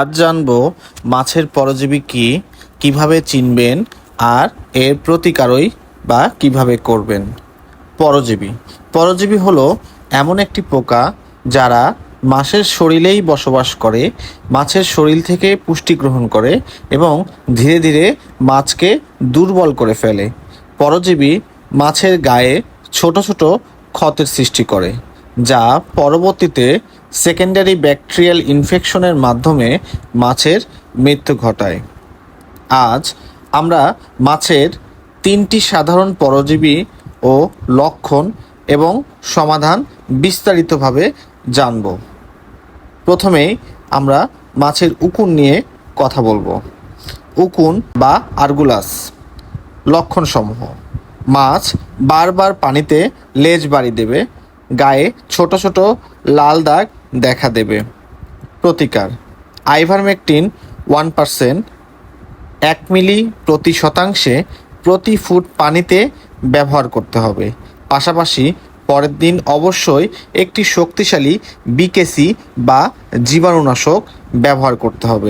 আজ জানব মাছের পরজীবী কি, কীভাবে চিনবেন আর এর প্রতিকারই বা কীভাবে করবেন। পরজীবী। পরজীবী হলো এমন একটি পোকা যারা মাছের শরীরেই বসবাস করে, মাছের শরীর থেকে পুষ্টি গ্রহণ করে এবং ধীরে ধীরে মাছকে দুর্বল করে ফেলে। পরজীবী মাছের গায়ে ছোট ছোট ক্ষতের সৃষ্টি করে। যা পরবর্তীতে সেকেন্ডারি ব্যাকটেরিয়াল ইনফেকশনের মাধ্যমে মাছের মৃত্যু ঘটায়। আজ আমরা মাছের তিনটি সাধারণ পরজীবী ও লক্ষণ এবং সমাধান বিস্তারিতভাবে জানব। প্রথমেই আমরা মাছের উকুন নিয়ে কথা বলব। উকুন বা আরগুলাস লক্ষণসমূহ। মাছ বারবার পানিতে লেজ বাড়ি দেবে গায়ে ছোট ছোট লাল দাগ দেখা দেবে। প্রতিকার। আইভারমেকটিন ওয়ান পারসেন্ট এক মিলি প্রতি শতাংশে প্রতি ফুট পানিতে ব্যবহার করতে হবে। পাশাপাশি পরের দিন অবশ্যই একটি শক্তিশালী বিকেসি বা জীবাণুনাশক ব্যবহার করতে হবে।